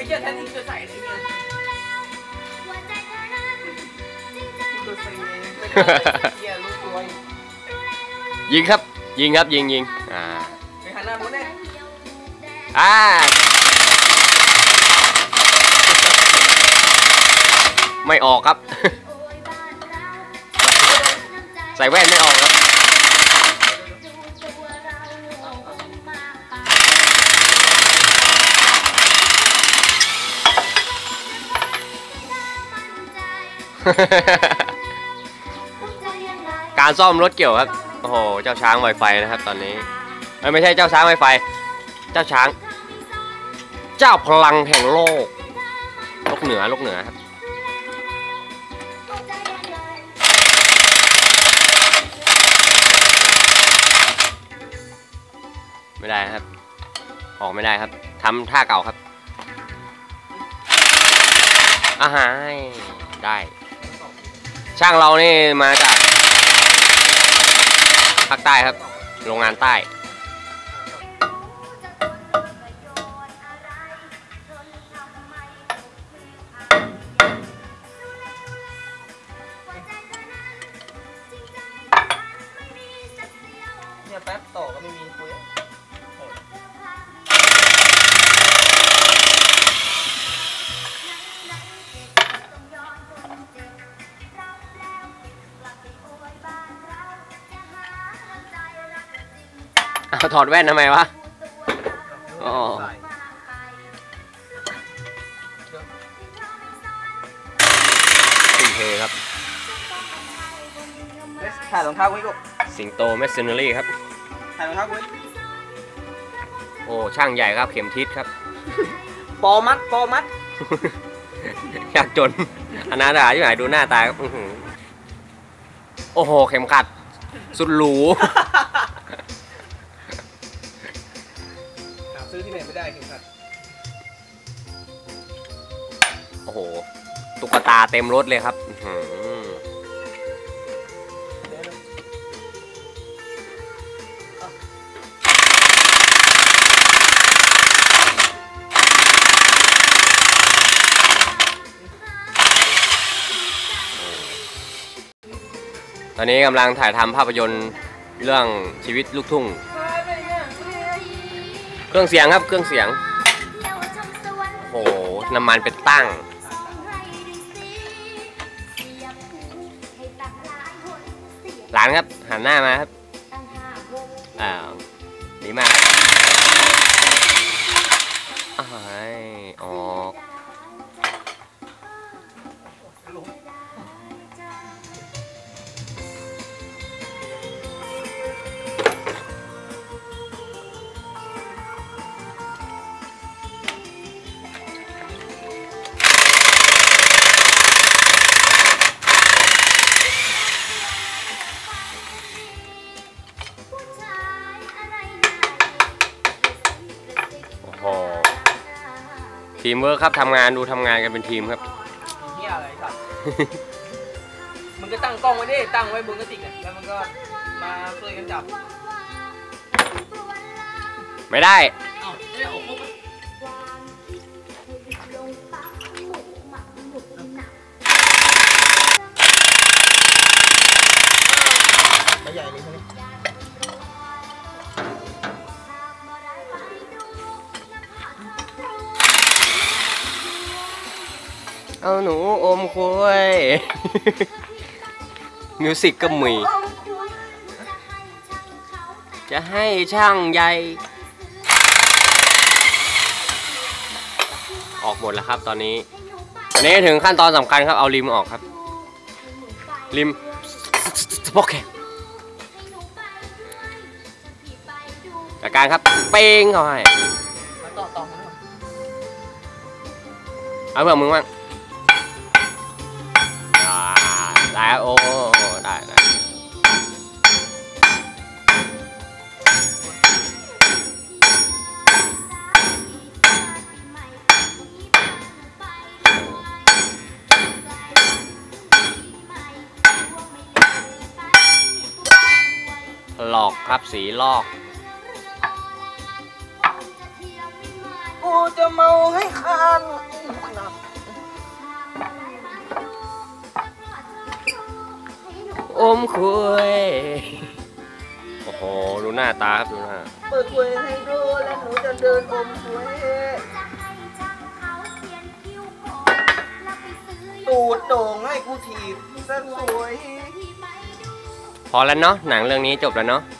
ไอ้เหี้ยแทนที่จะใส่อะไรเงี้ยตัวใส่เองไม่ได้เหี้ยรู้ตัวอีกยิงครับ ยิงครับยิงยิงอ่าไปหันหน้าโน้นเนี่ยอ่าไม่ออกครับ ใส่แว่นไม่ออกครับ การซ่อมรถเกี่ยวครับ โอ้โห เจ้าช้างไวไฟนะครับตอนนี้ ไม่ใช่เจ้าช้างไวไฟ เจ้าช้าง เจ้าพลังแห่งโลก โลกเหนือ โลกเหนือครับไม่ได้ครับ ออกไม่ได้ครับทำท่าเก่าครับอาหายได้ ช่างเรานี่มาจากภาคใต้ครับ โรงงานใต้ อ้าวถอดแว่นทำไมวะ อ๋อ สิงเทครับ เฮ้ยถ่ายรองเท้ากูอีกลูกสิงโตแมสซินเนอรี่ครับ ถ่ายรองเท้ากูอีกโอ้ ช่างใหญ่ครับ เข็มทิศครับ ปอมัดปอมัดอยากจนอนาถาอยู่ไหนดูหน้าตาครับอื้อหือโอ้โห เข็มขัด สุดหรู อที่ไหนไม่ได้เข็มขัดโอ้โห ตุ๊กตาเต็มรถเลยครับอื้อหือเดี๋ยวนะตอนนี้กำลังถ่ายทำภาพยนตร์เรื่องชีวิตลูกทุ่ง เครื่องเสียงครับเครื่องเสียง โอ้โหน้ำมันเป็นตั้ง หลานครับหันหน้ามาครับอ้าวดีมากอ้ายอ ทีมเวิร์คครับทำงานดูทำงานกันเป็นทีมครับ เฮียอะไรสัตว์มึงก็ตั้งกล้องไว้ดิ ตั้งไว้บนกระติกอะแล้วมันก็มาช่วยกันจับไม่ได้ เอ้าไม่ออกปุ๊บใหญ่เลยใช่ไหม เอาหนูอมคุยมิวสิกก็มี จะให้ช่างใหญ่ ออกหมดแล้วครับตอนนี้ ตอนนี้ถึงขั้นตอนสำคัญครับ เอาริมออกครับ ริมโอเคจัดการครับ เป้งเขาให้มาต่อต่อมาเอาเพื่อมึงบ้าง ได้โอ้ได้ได้หลอกครับสีลอกโอ้จะเมาให้คัน อมคุย โอ้โห ดูหน้าตาครับดูหน้า เปิดคุยให้ดูแล้วหนูจะเดินอมคุยตูดโด่งให้กูถีบซะสวย พอแล้วเนาะ หนังเรื่องนี้จบแล้วเนาะเ